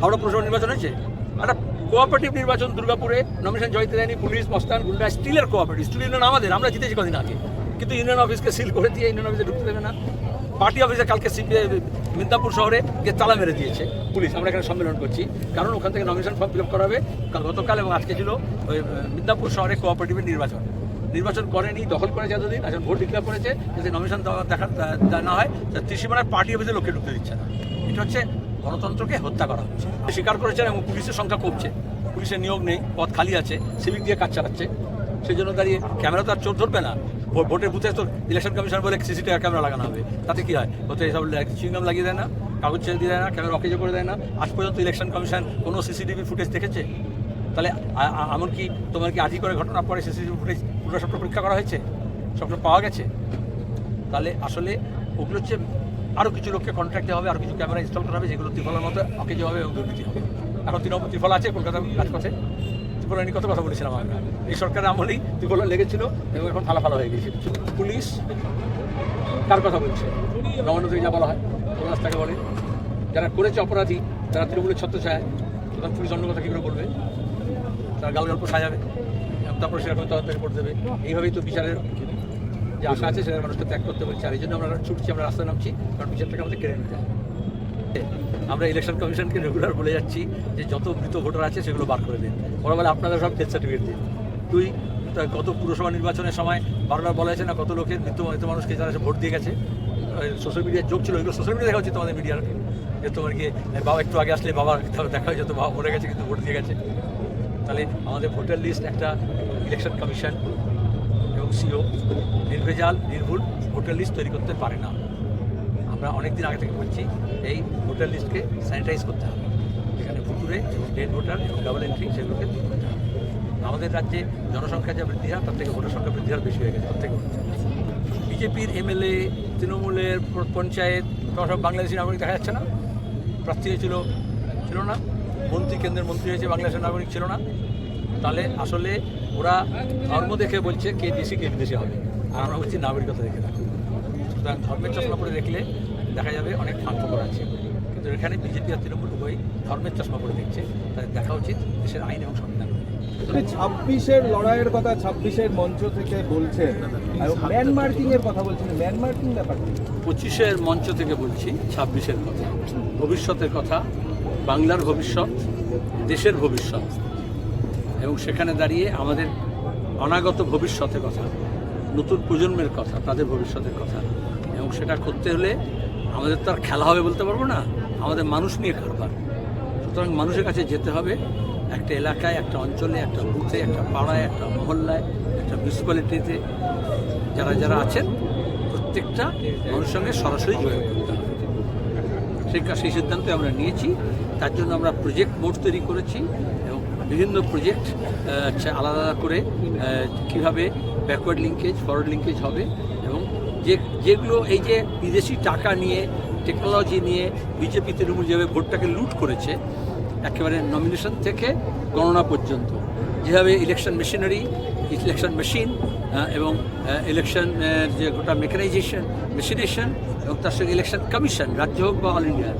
হাওড়া পুরসভা নির্বাচন হয়েছে। একটা কোঅপারেটিভ নির্বাচন দুর্গাপুরে নমিনেশন জয়তে দেয়নি, পুলিশ, মস্তান, গুন্ডা, স্টিলের কোঅপারেটিভ স্টিল ইউনিয়ন আমাদের, আমরা জিতেছি কদিন আগে। কিন্তু ইউনিয়ন অফিসকে সিল করে দিয়ে ইউনিয়ন অফিসে ঢুকতে দেবে না। পার্টি অফিসে কালকে মিদনাপুর শহরে গিয়ে তালা মেরে দিয়েছে পুলিশ। আমরা এখানে সম্মেলন করছি। কারণ ওখান থেকে নমিনেশন ফর্ম ফিল আপ করা হবে। গতকাল এবং আজকে ছিল ওই মিদনাপুর শহরে কোঅপারেটিভের নির্বাচন। নির্বাচন করেনি, দখল করেছে এতদিন এখন ভোট ডিক্লেয়ার করেছে। যদি নমিনেশন দেখা না হয়, তা ত্রিসীমানার পার্টি অফিসে লোককে ঢুকতে দিচ্ছে না। এটা হচ্ছে গণতন্ত্রকে হত্যা করা হচ্ছে। স্বীকার করেছেন এবং পুলিশের সংখ্যা কমছে। পুলিশের নিয়োগ নেই, পথ খালি আছে সিভিক দিয়ে কাজ চালাচ্ছে। সেই জন্য দাঁড়িয়ে ক্যামেরা তো আর চোর ধরবে না। ভোটের বুথে তো ইলেকশন কমিশন বলে সিসিটিভি ক্যামেরা লাগানো হবে। তাতে কি হয়? হতে সব চুইংগাম লাগিয়ে দেয় না, কাগজ ছেড়ে দিয়ে দেয় না ক্যামেরা অকেজো করে দেয় না। আজ পর্যন্ত ইলেকশন কমিশন কোনো সিসিটিভি ফুটেজ দেখেছে? তাহলে এমনকি তোমার কি আজই করে ঘটনা? পরে সিসিটিভি ফুটেজ পুরো সবটা পরীক্ষা করা হয়েছে? সবটা পাওয়া গেছে? তাহলে আসলে ওগুলো হচ্ছে আরও কিছু লোককে কন্ট্রাক্ট দেওয়া হবে আরও কিছু ক্যামেরা ইনস্টল করা হবে, যেগুলো ত্রিফলার মতো অকেজো হবে এবং দুর্নীতি হবে। এখন তৃণমূল ত্রিফলা আছে কলকাতার কাজ করছে। ত্রিফলা নিয়ে কত কথা বলেছিলাম আমরা। এই সরকারের আমলেই ত্রিফলা লেগেছিল এবং এখন ফালা ফালা হয়ে গেছে। পুলিশ কার কথা বলছে? নবান্ন থেকে যা বলা হয়, পলাশ তাকে বলে। যারা করেছে অপরাধী যারা তৃণমূলের ছত্র চায় সুতরাং পুলিশ অন্য কথা কী করে বলবে? তারা গাল গল্প সাজাবে তারপর সেরকম তদন্ত রিপোর্ট দেবে। এইভাবেই তো বিচারের যে আশা আছে সেটা মানুষকে ত্যাগ করতে বলছে আর এই জন্য আমরা ছুটছি, আমরা রাস্তায় নামছি, কারণ বিচারটাকে আমাদের কেড়ে নিতে আমরা ইলেকশন কমিশনকে রেগুলার বলে যাচ্ছি যে যত মৃত ভোটার আছে সেগুলো বার করে দিন। ওরা বলে আপনাদের সব ডেথ সার্টিফিকেট দিন। তুই, তা গত পুরসভা নির্বাচনের সময় বারবার বলা হয়েছে না কত লোকের মৃত্যু, মৃত মানুষকে যারা ভোট দিয়ে গেছে? সোশ্যাল মিডিয়ার যোগ ছিল এগুলো সোশ্যাল মিডিয়া দেখা হচ্ছে তোমাদের মিডিয়ার যে তোমার কি বাবা একটু আগে আসলে বাবা দেখা হয়ে যেত বাবা মরে গেছে কিন্তু ভোট দিয়ে গেছে। তাহলে আমাদের ভোটার লিস্ট একটা ইলেকশন কমিশন এবং সিও নির্ভেজাল, নির্ভুল ভোটার লিস্ট তৈরি করতে পারে না। আমরা অনেক দিন আগে থেকে বলছি, এই ভোটার লিস্টকে স্যানিটাইজ করতে হবে। এখানে ভুতুরে এবং ডেড ভোটার এবং ডাবল এন্ট্রি সেগুলোকে দূর করতে হবে। আমাদের রাজ্যে জনসংখ্যা যা বৃদ্ধি হার তার থেকে ভোটার সংখ্যা বৃদ্ধি হার বেশি হয়ে গেছে, তার থেকে বিজেপির এমএলএ, তৃণমূলের পঞ্চায়েত সব বাংলাদেশি নাগরিক দেখা যাচ্ছে না? প্রার্থী হয়েছিল, ছিল না। মন্ত্রী, কেন্দ্রের মন্ত্রী হয়েছে বাংলাদেশের নাগরিক ছিল না। তাহলে আসলে ওরা ধর্ম দেখে বলছে কে দেশি কে বিদেশি হবে। আর আমরা বলছি নাগরিকতা দেখে দেখো সুতরাং ধর্মের চশমা পরে দেখলে দেখা যাবে অনেক ফাঁক ফোকর আছে। কিন্তু এখানে বিজেপি আর তৃণমূল উভয়ই ধর্মের চশমা পরে দেখছে। তাদের দেখা উচিত দেশের আইন এবং সংবিধান ছাব্বিশের লড়াইয়ের কথা ছাব্বিশের মঞ্চ থেকে বলছেন। আর এর কথা বলছেন। ম্যান মার্কিং ব্যাপারটা কি? পঁচিশের মঞ্চ থেকে বলছি ছাব্বিশের কথা। ভবিষ্যতের কথা। বাংলার ভবিষ্যৎ দেশের ভবিষ্যৎ। এবং সেখানে দাঁড়িয়ে আমাদের অনাগত ভবিষ্যতের কথা, নতুন প্রজন্মের কথা, তাদের ভবিষ্যতের কথা। এবং সেটা করতে হলে আমাদের তো আর খেলা হবে বলতে পারব না, আমাদের মানুষ নিয়ে কারবার। সুতরাং মানুষের কাছে যেতে হবে একটা এলাকায়, একটা অঞ্চলে, একটা বুথে, একটা পাড়ায়, একটা মহল্লায়, একটা মিউনিসিপ্যালিটিতে যারা যারা আছেন, প্রত্যেকটা মানুষের সঙ্গে সরাসরি যোগাযোগ করতে হবে। সেই সেই সিদ্ধান্ত আমরা নিয়েছি। তার জন্য আমরা প্রজেক্ট বোর্ড তৈরি করেছি। বিভিন্ন প্রজেক্ট আলাদা আলাদা করে কীভাবে ব্যাকওয়ার্ড লিঙ্কেজ ফরওয়ার্ড লিঙ্কেজ হবে এবং যে, যেগুলো এই যে বিদেশি টাকা নিয়ে টেকনোলজি নিয়ে বিজেপি তৃণমূল যেভাবে ভোটটাকে লুট করেছে, একেবারে নমিনেশন থেকে গণনা পর্যন্ত। যেভাবে ইলেকশন মেশিনারি ইলেকশন মেশিন এবং ইলেকশন যে গোটা মেকানাইজেশন মেশিনেশন এবং তার সঙ্গে ইলেকশন কমিশন রাজ্য হোক বা অল ইন্ডিয়া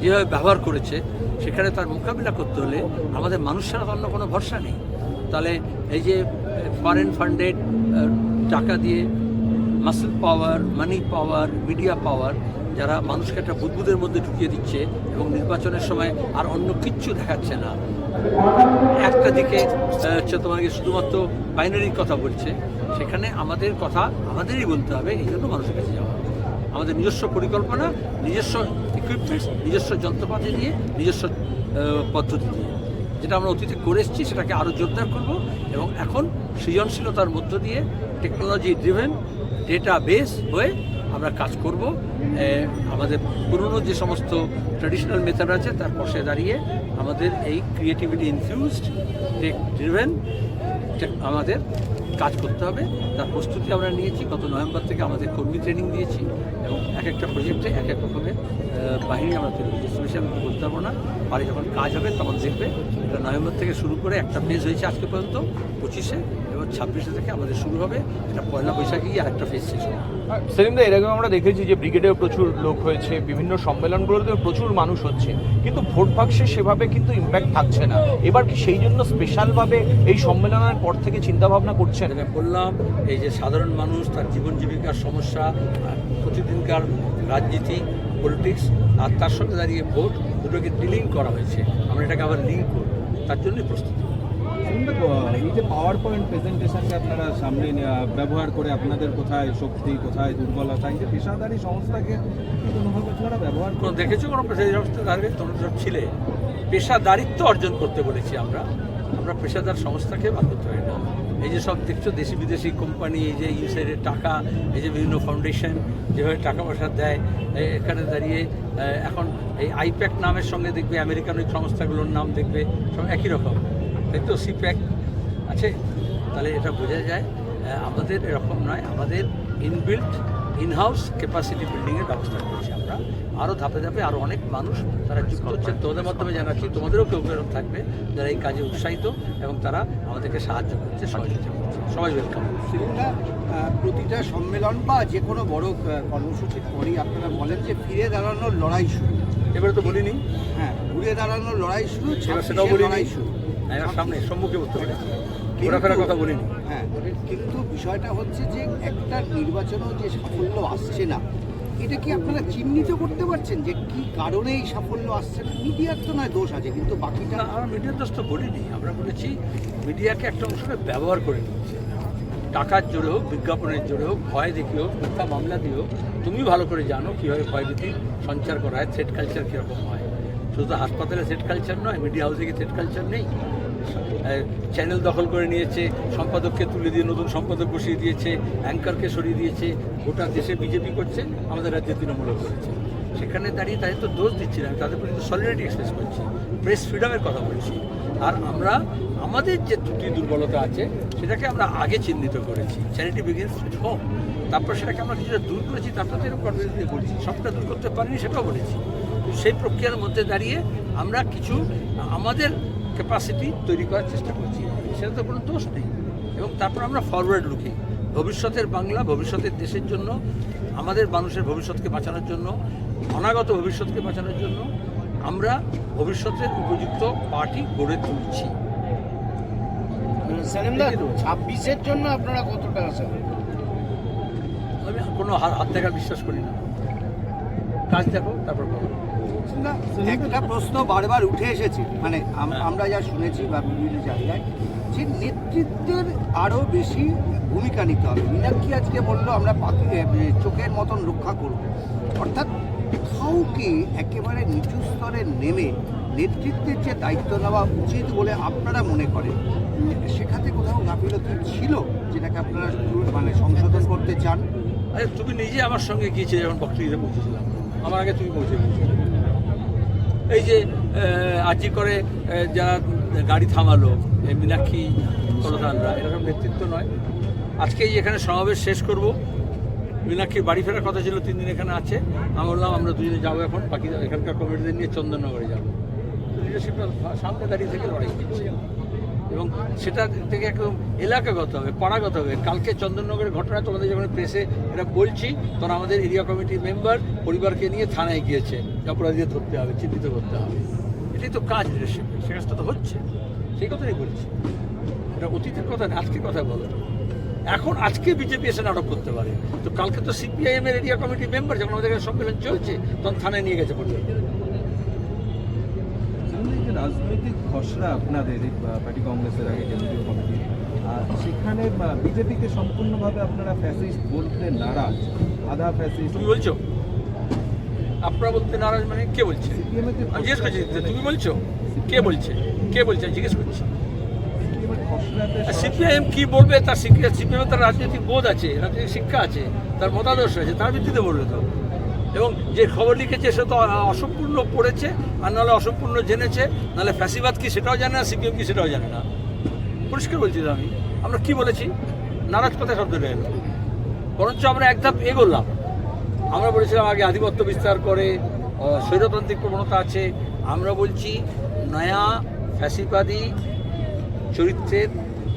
যেভাবে ব্যবহার করেছে সেখানে তার মোকাবিলা করতে হলে আমাদের মানুষ ছাড়া অন্য কোনো ভরসা নেই। তাহলে এই যে ফরেন ফান্ডেড টাকা দিয়ে মাসেল পাওয়ার মানি পাওয়ার মিডিয়া পাওয়ার যারা মানুষকে একটা বুদবুদের মধ্যে ঢুকিয়ে দিচ্ছে এবং নির্বাচনের সময় আর অন্য কিচ্ছু দেখাচ্ছে না। একটা দিকে হচ্ছে তোমাকে শুধুমাত্র বাইনারির কথা বলছে, সেখানে আমাদের কথা আমাদেরই বলতে হবে, এই জন্য মানুষের কাছে যাওয়া। আমাদের নিজস্ব পরিকল্পনা, নিজস্ব ইকুইপমেন্টস নিজস্ব যন্ত্রপাতি দিয়ে নিজস্ব পদ্ধতি দিয়ে যেটা আমরা অতীতে করে এসেছি, সেটাকে আরও জোরদার করব এবং এখন সৃজনশীলতার মধ্য দিয়ে টেকনোলজি ড্রিভেন ডেটা বেস হয়ে আমরা কাজ করব। আমাদের পুরনো যে সমস্ত ট্র্যাডিশনাল মেথড আছে, তার পাশে দাঁড়িয়ে আমাদের এই ক্রিয়েটিভিটি ইনফিউজড টেক ড্রিভেন আমাদের কাজ করতে হবে। তার প্রস্তুতি আমরা নিয়েছি। গত নভেম্বর থেকে আমাদের কর্মী ট্রেনিং দিয়েছি। এবং এক একটা প্রজেক্টে এক এক রকমের বাহিনী আমরা তৈরি করছি। স্পেশাল বলতে পারব না। বাড়ি যখন কাজ হবে, তখন দেখবে। নভেম্বর থেকে শুরু করে একটা ফেজ হয়েছে আজকে পর্যন্ত, পঁচিশে। ছাব্বিশে থেকে আমাদের শুরু হবে এটা পয়লা বৈশাখে গিয়ে আরেকটা ফেজ শেষ হবে। সেলিমদা এর আগে আমরা দেখেছি যে ব্রিগেডেও প্রচুর লোক হয়েছে বিভিন্ন সম্মেলনগুলোতে প্রচুর মানুষ হচ্ছে। কিন্তু ভোট বাক্সে সেভাবে কিন্তু ইম্প্যাক্ট থাকছে না। এবার কি সেই জন্য স্পেশালভাবে এই সম্মেলনের পর থেকে চিন্তা ভাবনা করছেন বললাম এই যে সাধারণ মানুষ তার জীবন জীবিকার সমস্যা আর প্রতিদিনকার রাজনীতি পলিটিক্স আর তার সঙ্গে দাঁড়িয়ে ভোট দুটোকে ডিলিং করা হয়েছে। আমরা এটাকে আবার লিঙ্ক করব। তার জন্যই প্রস্তুতি। এই যে পাওয়ার পয়েন্ট প্রেজেন্টেশনকে আপনারা সামনে ব্যবহার করে আপনাদের কোথায় শক্তি কোথায় দুর্বলতা এই যে পেশাদারি সংস্থাকে কোনোভাবে আপনারা ব্যবহার করে দেখেছ কোনো পেশাদারি সংস্থা? দাঁড়িয়ে তোমরা সব ছিলে। পেশাদারিত্ব অর্জন করতে বলেছি আমরা। আমরা পেশাদার সংস্থাকে বাদ করতে পারি না। এই যে সব দেখছ দেশি বিদেশি কোম্পানি এই যে ইউসাইডের টাকা এই যে বিভিন্ন ফাউন্ডেশন যেভাবে টাকা পয়সা দেয় এখানে দাঁড়িয়ে এখন এই আইপ্যাক নামের সঙ্গে দেখবে আমেরিকান ওই সংস্থাগুলোর নাম দেখবে সব একই রকম। তাই তো সিপ্যাক আছে তাহলে এটা বোঝা যায় আমাদের এরকম নয় আমাদের ইনবিল্ট ইনহাউস ক্যাপাসিটি বিল্ডিংয়ের ব্যবস্থা করছি আমরা। আরও ধাপে ধাপে আরও অনেক মানুষ তারা যুক্ত হচ্ছে। তোমাদের মাধ্যমে জানাচ্ছি তোমাদেরও কেউ কেউ থাকবে যারা এই কাজে উৎসাহিত এবং তারা আমাদেরকে সাহায্য করছে সহযোগিতা করছে। সবাই ওয়েলকাম সেটা প্রতিটা সম্মেলন বা যে কোনো বড় কর্মসূচির পরেই আপনারা বলেন যে ফিরে দাঁড়ানোর লড়াই শুরু। এবারে তো বলিনি। হ্যাঁ ঘুরে দাঁড়ানোর লড়াই শুরু সেটাও বলিনি। লড়াই শুরু। এবার সামনে সম্মুখে বলতে পারে ঘোরাফেরার কথা বলিনি। হ্যাঁ কিন্তু বিষয়টা হচ্ছে যে একটা নির্বাচনেও যে সাফল্য আসছে না এটা কি আপনারা চিহ্নিত করতে পারছেন যে কি কারণে এই সাফল্য আসছে না? মিডিয়ার তো নয় দোষ আছে কিন্তু বাকিটা আমরা মিডিয়ার দোষ তো বলিনি আমরা বলেছি মিডিয়াকে একটা অংশকে ব্যবহার করে নিচ্ছে। টাকার জোরে হোক বিজ্ঞাপনের জোরে হোক ভয় দেখিয়ে হোক মিথ্যা মামলা দিয়ে হোক তুমি ভালো করে জানো কীভাবে ভয়ভীতি সঞ্চার করা হয় থ্রেড কালচার কীরকম হয়। শুধু হাসপাতালে থ্রেড কালচার নয় মিডিয়া হাউসে থ্রেড কালচার নেই। চ্যানেল দখল করে নিয়েছে, সম্পাদককে তুলে দিয়ে, নতুন সম্পাদক বসিয়ে দিয়েছে অ্যাঙ্কারকে সরিয়ে দিয়েছে, গোটা দেশে বিজেপি করছে, আমাদের রাজ্যে তৃণমূলও করেছে। সেখানে দাঁড়িয়ে তাদের তো দোষ দিচ্ছি না, আমি তাদের প্রতি সলিডারিটি এক্সপ্রেস করছি প্রেস ফ্রিডমের কথা বলছি। আর আমরা, আমাদের যে ত্রুটি দুর্বলতা আছে, সেটাকে আমরা আগে চিহ্নিত করেছি। চ্যারিটি বিগিনস হোম তারপর সেটাকে আমরা কিছুটা দূর করেছি, তারপর তো এরকম বলছি সবটা দূর করতে পারিনি, সেটাও বলেছি। সেই প্রক্রিয়ার মধ্যে দাঁড়িয়ে আমরা কিছু আমাদের ক্যাপাসিটি তৈরি করার চেষ্টা করছি। সেটা তো কোনো দোষ নেই। এবং তারপর আমরা ফরওয়ার্ড লুকি ভবিষ্যতের বাংলা ভবিষ্যতের দেশের জন্য আমাদের মানুষের ভবিষ্যৎকে বাঁচানোর জন্য অনাগত ভবিষ্যৎকে বাঁচানোর জন্য আমরা ভবিষ্যতের উপযুক্ত পার্টি গড়ে তুলছি। ছাব্বিশের জন্য আপনারা কতটা আছেন? আমি কোনো হাত দেখার বিশ্বাস করি না। কাজ দেখো তারপর বলো। একটা প্রশ্ন বারবার উঠে এসেছে। মানে হ্যাঁ। আমরা যা শুনেছি বা বিভিন্ন জায়গায় যে নেতৃত্বের আরও বেশি ভূমিকা নিতে হবে। মীনাক্ষী আজকে বলল আমরা পাখি চোখের মতন রক্ষা করব। অর্থাৎ কাউকে একেবারে নিচু স্তরে নেমে নেতৃত্বের যে দায়িত্ব নেওয়া উচিত বলে আপনারা মনে করেন সেখানে কোথাও গাফিলতি ছিল যেটাকে আপনারা মানে সংশোধন করতে চান? আরে তুমি নিজে আমার সঙ্গে গিয়েছিলে যখন বক্তৃতা পৌঁছেছিলাম। আমার আগে তুমি পৌঁছে গিয়েছিলে। এই যে আজি করে যারা গাড়ি থামালো, এই মীনাক্ষী প্রধানরা, এরকম নেতৃত্ব নয়। আজকে এখানে সমাবেশ শেষ করব। মীনাক্ষীর বাড়ি ফেরার কথা ছিল, তিন দিন এখানে আছে। আমি বললাম, আমরা দুজনে যাব এখন, বাকি এখানকার কমিটিদের নিয়ে চন্দননগরে যাব। লিডারশিপটা সামনে দাঁড়িয়ে থেকে লড়াই করছে। এবং সেটা থেকে একদম এলাকাগত হবে, পাড়াগত হবে। কালকে চন্দননগরের ঘটনা তোমাদের যখন প্রেসে এটা বলছি তখন আমাদের এরিয়া কমিটির মেম্বার পরিবারকে নিয়ে থানায় গিয়েছে অপরাধীদের ধরতে হবে, চিহ্নিত করতে হবে। এটাই তো কাজ সে কাজটা তো হচ্ছে। সেই কথাই বলছি। এটা অতীতের কথা না, আজকের কথা বলো। এখন আজকে বিজেপি এসে নাটক করতে পারে। তো কালকে তো সিপিআইএম এর এরিয়া কমিটির মেম্বার যখন আমাদের সম্মেলন চলছে, তখন থানায় নিয়ে গেছে যে রাজনৈতিক খসড়া আপনাদের পার্টি কংগ্রেসের আগে কেন্দ্রীয় কমিটি। আর সেখানে বিজেপিকে সম্পূর্ণভাবে আপনারা ফ্যাসিস্ট বলতে নারাজ। আধা ফ্যাসিস্ট তুমি বলছো? আপনারা বলতে নারাজ মানে কে বলছে? আমি জিজ্ঞেস করছি তুমি বলছো? কে বলছে? কে বলছে? জিজ্ঞেস করছি। সিপিআইএম কি বলবে? তার সিপিএম তার রাজনৈতিক বোধ আছে রাজনৈতিক শিক্ষা আছে তার মতাদর্শ আছে তার ভিত্তিতে বলবে তো। এবং যে খবর লিখেছে সে তো অসম্পূর্ণ পড়েছে, আর নাহলে অসম্পূর্ণ জেনেছে, নাহলে ফ্যাসিবাদ কি সেটাও জানে না সিপিএম কি সেটাও জানে না। পরিষ্কার বলছি আমি, আমরা কি বলেছি? নারাজ কথা শব্দটা এলো বরঞ্চ আমরা এক ধাপ এগোলাম। আমরা বলেছিলাম আগে আধিপত্য বিস্তার করে স্বৈরতান্ত্রিক প্রবণতা আছে। আমরা বলছি নয়া ফ্যাসিবাদী চরিত্রের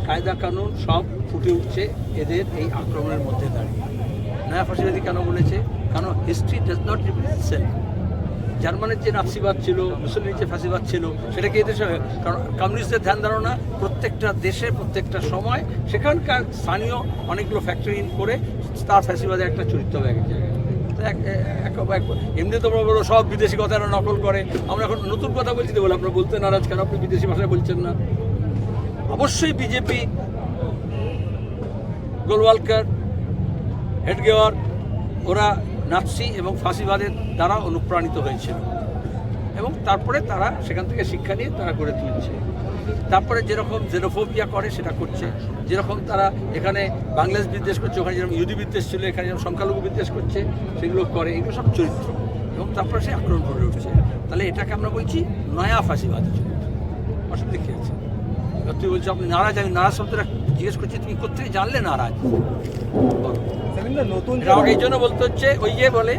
কায়দা কানুন সব ফুটে উঠছে এদের এই আক্রমণের মধ্যে দাঁড়িয়ে। নয়া কেন বলেছে? কারণ history does not repeat self জার্মানির যে নাৎসিবাদ ছিল মুসলিমের যে ফাঁসিবাদ ছিল, সেটা কি এদেশে কারণ কমিউনিস্টদের ধ্যান ধারণা প্রত্যেকটা দেশে, প্রত্যেকটা সময় সেখানকার স্থানীয় অনেকগুলো ফ্যাক্টরি ইন করে তার ফ্যাসিবাদের একটা চরিত্র হবে এক জায়গায় তো এমনি তোমরা বলো সব বিদেশি কথা এরা নকল করে। আমরা এখন নতুন কথা বলছি তো বলে আপনারা বলতে নারাজ কেন? আপনি বিদেশি ভাষায় বলছেন না। অবশ্যই বিজেপি, গোলওয়ালকার হেডগেওয়ার ওরা নাৎসি এবং ফাঁসিবাদের দ্বারা অনুপ্রাণিত হয়েছিল। এবং তারপরে তারা সেখান থেকে শিক্ষা নিয়ে তারা গড়ে তুলছে। তারপরে যেরকম জেনোফোবিয়া করে, সেটা করছে। যেরকম তারা এখানে বাংলাদেশ বিদ্বেষ করছে, ওখানে যেরকম ইহুদি বিদ্বেষ ছিল, এখানে যেরকম সংখ্যালঘু বিদ্বেষ করছে, সেগুলো করে। এগুলো সব চরিত্র। এবং তারপরে সে আক্রমণ করে উঠছে। তাহলে এটাকে আমরা বলছি নয়া ফাঁসিবাদী চরিত্র। অসুবিধা কী আছে? তুই বলছো, আপনি নারাজ, আমি নারাজ শব্দটা জিজ্ঞেস করছি, তুমি কোথেকে জানলে নারাজ? এটা এই জন্য বলতে হচ্ছে ওই যে বলে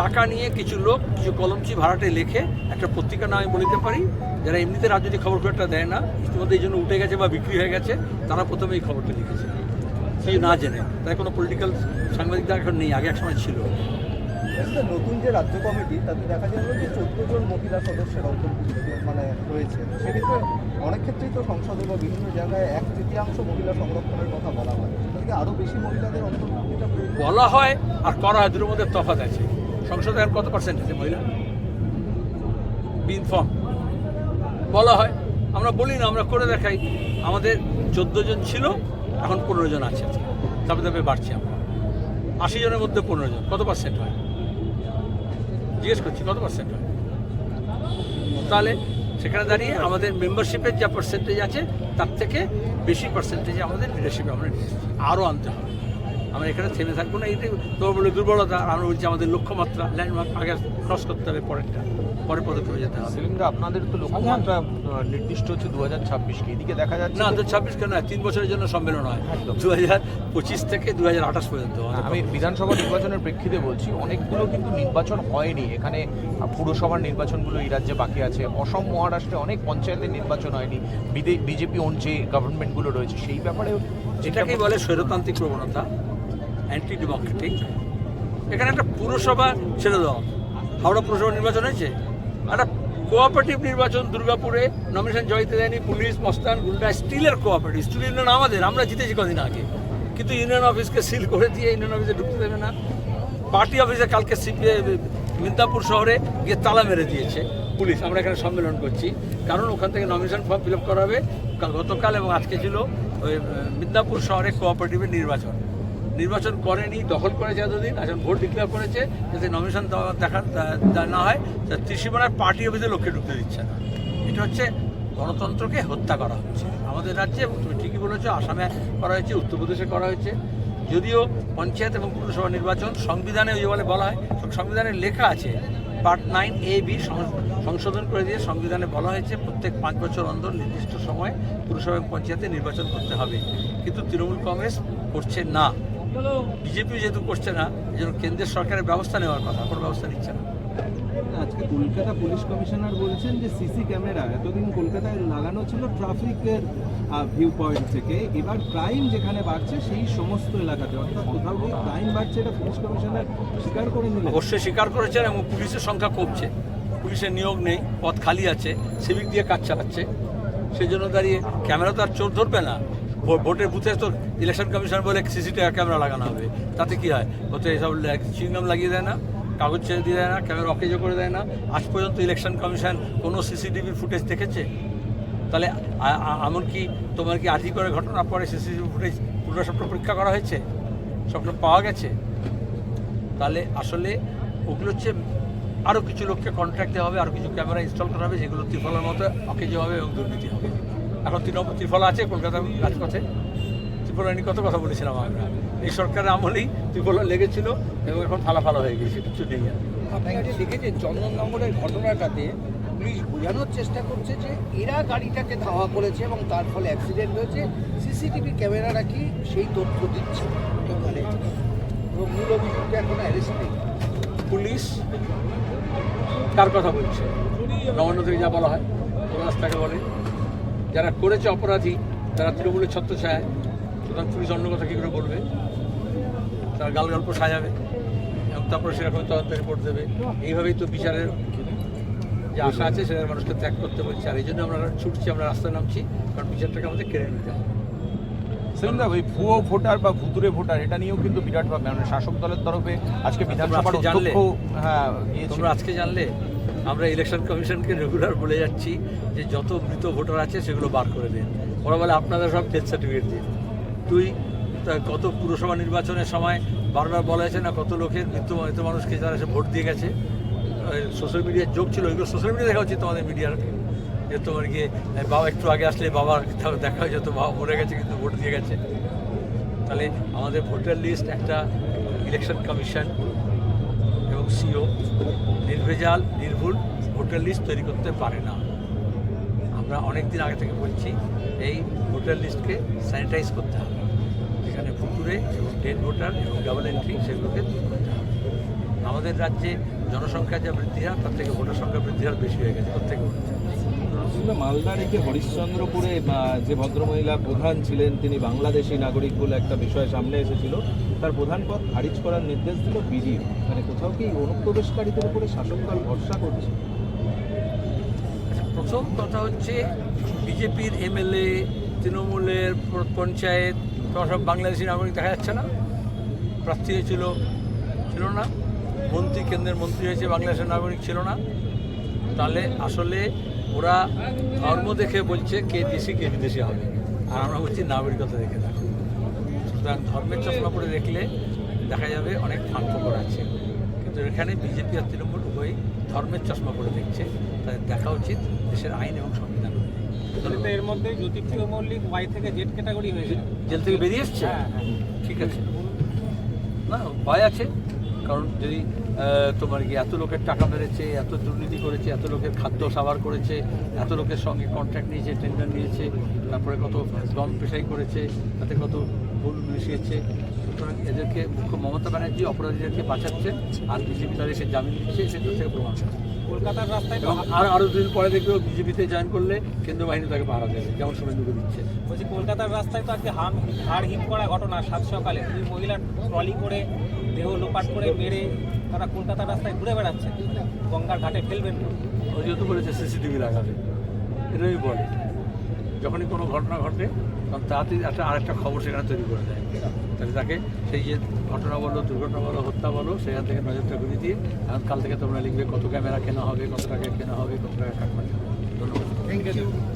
টাকা নিয়ে কিছু লোক কিছু কলমচি ভাড়াটে লেখে একটা পত্রিকা নামে বলিতে পারি। যারা এমনিতে রাজনৈতিক খবর খুব একটা দেয় না ইতিমধ্যে এই জন্য উঠে গেছে বা বিক্রি হয়ে গেছে তারা প্রথমে এই খবরটা লিখেছে। সেই না জেনে। তাই কোনো পলিটিক্যাল সাংবাদিকরা এখন নেই আগে এক সময় ছিল। নতুন যে রাজ্য কমিটি তাতে দেখা যাবে যে চোদ্দ জন মহিলা সদস্যের অন্তর্ভুক্ত মানে রয়েছে। সেক্ষেত্রে অনেক ক্ষেত্রেই তো সংসদে বা বিভিন্ন জায়গায় এক তৃতীয়াংশ মহিলা সংরক্ষণের কথা বলা হয়। বলা হয় আর করা হয়, দুটোর মধ্যে তফাৎ আছে। সংসদে এখন কত পার্সেন্ট আছে মহিলা? বিন ফর্ম বলা হয়, আমরা বলি না, আমরা করে দেখাই। আমাদের চোদ্দ জন ছিল, এখন পনেরো জন আছে। ধাপে ধাপে বাড়ছি আমরা। আশি জনের মধ্যে পনেরো জন। কত পার্সেন্ট হয়? জিজ্ঞেস করছি, কত পার্সেন্ট হয়? তাহলে সেখানে দাঁড়িয়ে আমাদের মেম্বারশিপের যা পার্সেন্টেজ আছে, তার থেকে বেশি পার্সেন্টেজ আমাদের লিডারশিপে আমরা আরও আনতে হবে। আমরা এখানে থেমে থাকব না। এটাই তোমার বলে দুর্বলতা। আমরা বলছি আমাদের লক্ষ্যমাত্রা ল্যান্ডমার্ক আগে ক্রস করতে হবে পরেরটা। পরে পদক্ষেপে যেতে হবে। সেলিমদা আপনাদের তো লক্ষ্যমাত্রা নির্দিষ্ট হচ্ছে দু হাজার ছাব্বিশকে। এদিকে দেখা যাচ্ছে না দু ছাব্বিশ কেন তিন বছরের জন্য সম্মেলন হয়। দু হাজার পঁচিশ থেকে দু হাজার আঠাশ পর্যন্ত। আমাদের আমি বিধানসভা নির্বাচনের প্রেক্ষিতে বলছি অনেকগুলো কিন্তু নির্বাচন হয়নি। এখানে পুরসভার নির্বাচনগুলো এই রাজ্যে বাকি আছে। অসম মহারাষ্ট্রে অনেক পঞ্চায়েতের নির্বাচন হয়নি। বিজেপি ওন যে গভর্নমেন্টগুলো রয়েছে সেই ব্যাপারে এটাকেই বলে স্বৈরতান্ত্রিক প্রবণতা অ্যান্টি ডেমোক্রেটিক এখানে একটা পুরসভা ছেড়ে দেওয়া। হাওড়া পুরসভা নির্বাচন হয়েছে? একটা কোঅপারেটিভ নির্বাচন দুর্গাপুরে নমিনেশন জয়তে দেয়নি, পুলিশ, মস্তান, গুন্ডা, স্টিলের কোঅপারেটিভ স্টিল ইউনিয়ন আমাদের, আমরা জিতেছি কদিন আগে। কিন্তু ইউনিয়ন অফিসকে সিল করে দিয়ে ইউনিয়ন অফিসে ঢুকতে দেবে না। পার্টি অফিসে কালকে সিপিআই মিদনাপুর শহরে গিয়ে তালা মেরে দিয়েছে পুলিশ। আমরা এখানে সম্মেলন করছি। কারণ ওখান থেকে নমিনেশন ফর্ম ফিল আপ করা হবে। গতকাল এবং আজকে ছিল ওই মিদনাপুর শহরে কোঅপারেটিভের নির্বাচন। নির্বাচন করেনি, দখল করেছে এতদিন এখন ভোট ডিক্লেয়ার করেছে, যাতে নমিনেশন দেখা না হয় ত্রিসীমানার পার্টি অফিসে লোককে ঢুকতে দিচ্ছে না। এটা হচ্ছে গণতন্ত্রকে হত্যা করা হচ্ছে, আমাদের রাজ্যে, এবং তুমি ঠিকই বলেছ, আসামে করা হয়েছে উত্তরপ্রদেশে করা হয়েছে। যদিও পঞ্চায়েত এবং পুরসভা নির্বাচন সংবিধানে ওই বলে বলা হয় সংবিধানে লেখা আছে পার্ট নাইন এ বি সংশোধন করে দিয়ে সংবিধানে বলা হয়েছে, প্রত্যেক পাঁচ বছর অন্তর নির্দিষ্ট সময় পুরসভা এবং পঞ্চায়েতে নির্বাচন করতে হবে। কিন্তু তৃণমূল কংগ্রেস করছে না। বিজেপি যেহেতু করছে না এই জন্য কেন্দ্রের সরকারের ব্যবস্থা নেওয়ার কথা কোনো ব্যবস্থা নিচ্ছে না। আজকে কলকাতা পুলিশ কমিশনার বলছেন যে সিসি ক্যামেরা এতদিন কলকাতায় লাগানো ছিল ট্রাফিকের ভিউ পয়েন্ট থেকে। এবার ক্রাইম যেখানে বাড়ছে সেই সমস্ত এলাকাতে। অর্থাৎ কোথাও গিয়ে ক্রাইম বাড়ছে এটা পুলিশ কমিশনার স্বীকার করে নিলেন। অবশ্যই স্বীকার করেছেন এবং পুলিশের সংখ্যা কমছে। পুলিশের নিয়োগ নেই পথ খালি আছে সিভিক দিয়ে কাজ চালাচ্ছে। সেই জন্য দাঁড়িয়ে ক্যামেরা তো আর চোর ধরবে না। ভোটের বুথে তো ইলেকশন কমিশন বলে সিসিটিভি ক্যামেরা লাগানো হবে। তাতে কি হয়? ওতে এসব চিংগাম লাগিয়ে দেয় না, কাগজ ছেড়ে দিয়ে দেয় না ক্যামেরা অকেজো করে দেয় না। আজ পর্যন্ত ইলেকশন কমিশন কোনো সিসিটিভির ফুটেজ দেখেছে? তাহলে এমনকি তোমার কি আর্জি করে ঘটনার পরে সিসিটিভি ফুটেজ পুরো সবটা পরীক্ষা করা হয়েছে? সবটা পাওয়া গেছে? তাহলে আসলে ওগুলো হচ্ছে আরও কিছু লোককে কন্ট্রাক্ট দেওয়া হবে আরও কিছু ক্যামেরা ইনস্টল করা হবে, যেগুলো ত্রিফলার মতো অকেজো হবে এবং দুর্নীতি হবে। এখন তৃণমূল ত্রিফলা আছে কলকাতা রাজপথে ত্রিফলা নিয়ে কত কথা বলেছিলাম আমরা। এই সরকারের আমলেই ত্রিফলা লেগেছিল এবং এখন ফালা ফালা হয়ে গেছে কিছু নেই আর। আপনি আগে দেখেছেন? চন্দননগরের ঘটনাটাতে পুলিশ বোঝানোর চেষ্টা করছে যে এরা গাড়িটাকে ধাওয়া করেছে এবং তার ফলে অ্যাক্সিডেন্ট হয়েছে। সিসিটিভি ক্যামেরারা কি সেই তথ্য দিচ্ছে? ওখানে এবং মূল অভিযুক্ত এখন অ্যারেস্ট নেই। পুলিশ কার কথা বলছে? নবান্ন থেকে যা বলা হয় প্রকাশ তাকে বলে। যারা করেছে অপরাধী তারা তৃণমূলের ছত্রছায় সুতরাং পুলিশ অন্য কথা কী করে বলবে? তার গাল গল্প সাজাবে এবং তারপরে সেরকম তদন্ত রিপোর্ট দেবে। এইভাবেই তো বিচারের যে আশা আছে সেটা মানুষকে ত্যাগ করতে বলছে। আর এই জন্য আমরা ছুটছি আমরা রাস্তায় নামছি কারণ বিচারটাকে আমাদের কেড়ে নিতে হবে। সেলিমদা ওই ভুয়ো ভোটার বা ভুতুরে ভোটার এটা নিয়েও কিন্তু বিরাট ভাবে। মানে শাসক দলের তরফে আজকে বিধানসভার জানলে? অধ্যক্ষ হ্যাঁ। তোমরা আজকে জানলে? আমরা ইলেকশন কমিশনকে রেগুলার বলে যাচ্ছি যে যত মৃত ভোটার আছে সেগুলো বার করে দিন। ওরা বলে, আপনাদের সব ডেথ সার্টিফিকেট দিন। তুই কত পুরসভা নির্বাচনের সময় বারবার বলা হয়েছে না কত লোকের মৃত্যু, মৃত মানুষকে যারা এসে ভোট দিয়ে গেছে? সোশ্যাল মিডিয়ার যোগ ছিল ওইগুলো সোশ্যাল মিডিয়া দেখা উচিত তোমাদের মিডিয়ার যে তোমার গিয়ে বাবা একটু আগে আসলে বাবার দেখা হয়েছে তো বাবা মরে গেছে কিন্তু ভোট দিয়ে গেছে। তাহলে আমাদের ভোটার লিস্ট একটা ইলেকশন কমিশন সিও নির্ভেজাল নির্ভুল ভোটার লিস্ট তৈরি করতে পারে না। আমরা অনেক দিন আগে থেকে বলছি এই ভোটার লিস্টকে স্যানিটাইজ করতে হবে। এখানে পুকুরে এবং ডেড ভোটার এবং ডাবল এন্ট্রি সেগুলোকে দূর করতে হবে। আমাদের রাজ্যে জনসংখ্যা যা বৃদ্ধি হার তার থেকে ভোটার সংখ্যা বৃদ্ধি হার বেশি হয়ে গেছে প্রত্যেক মালদার এই হরিশ্চন্দ্রপুরে আহ, যে ভদ্রমহিলা প্রধান ছিলেন তিনি বাংলাদেশি নাগরিক বলে একটা বিষয় সামনে এসেছিল। তার প্রধান পদ খারিজ করার নির্দেশ দিল বিডিও। মানে কোথাও কি অনুপ্রবেশকারীদের উপরে শাসক দল ভরসা করছে? আচ্ছা, প্রথম কথা হচ্ছে বিজেপির এমএলএ তৃণমূলের পঞ্চায়েত সব বাংলাদেশি নাগরিক দেখা যাচ্ছে না। প্রার্থী হয়েছিল ছিল না। মন্ত্রী কেন্দ্রের মন্ত্রী হয়েছে বাংলাদেশের নাগরিক ছিল না। তাহলে আসলে ওরা ধর্ম দেখে বলছে কে দেশি কে বিদেশি হবে। আর আমরা বলছি নাগরিকতা দেখে দেখো। সুতরাং ধর্মের চশমা পরে দেখলে দেখা যাবে অনেক ফাঁকফোকর আছে। কিন্তু এখানে বিজেপি আর তৃণমূল উভয়ই ধর্মের চশমা পরে দেখছে। তাদের দেখা উচিত দেশের আইন এবং সংবিধান এর মধ্যে জ্যোতিপ্রিয় মল্লিক ওয়াই থেকে জেড ক্যাটাগরি হয়েছে জেল থেকে বেরিয়ে এসছে? হ্যাঁ, হ্যাঁ। ঠিক আছে। না ভয় আছে। কারণ যদি তোমার কি এত লোকের টাকা মেরেছে এত দুর্নীতি করেছে এত লোকের খাদ্য সাবার করেছে এত লোকের সঙ্গে কন্ট্রাক্ট নিয়েছে টেন্ডার নিয়েছে তারপরে কত দম পেশাই করেছে তাতে কত ভুল মিশিয়েছে। সুতরাং এদেরকে মুখ্য মমতা ব্যানার্জি অপরাধীদেরকে বাঁচাচ্ছে আর বিজেপি তাদের সে জামিন দিচ্ছে সেটা থেকে প্রমাণ কলকাতার রাস্তায় এবং আর আরও দুদিন পরে দেখবে বিজেপিতে জয়েন করলে কেন্দ্রীয় বাহিনী তাকে পাহারা দেবে যেমন শুভেন্দুকে দিচ্ছে। বলছি কলকাতার রাস্তায় তো আজকে হাম হাড় হিম করা ঘটনা সাত সকালে। দুই মহিলা ট্রলি করে দেহ লোপাট করে মেরে তারা কলকাতার রাস্তায় ঘুরে বেড়াচ্ছে। গঙ্গার ঘাটে ফেলবেন না। ও যেহেতু বলেছে সিসিটিভি লাগাবে। এটাই বলে। যখনই কোনো ঘটনা ঘটে তখন তাড়াতাড়ি একটা আরেকটা খবর সেখানে তৈরি করে দেয়। তাহলে তাকে সেই যে ঘটনা বলো, দুর্ঘটনা বলো, হত্যা বলো, সেখান থেকে নজরটা ঘুরিয়ে দিয়ে, এখন কাল থেকে তোমরা লিখবে কত ক্যামেরা কেনা হবে, কত টাকা কেনা হবে, কত টাকা কাটবে। ধন্যবাদ।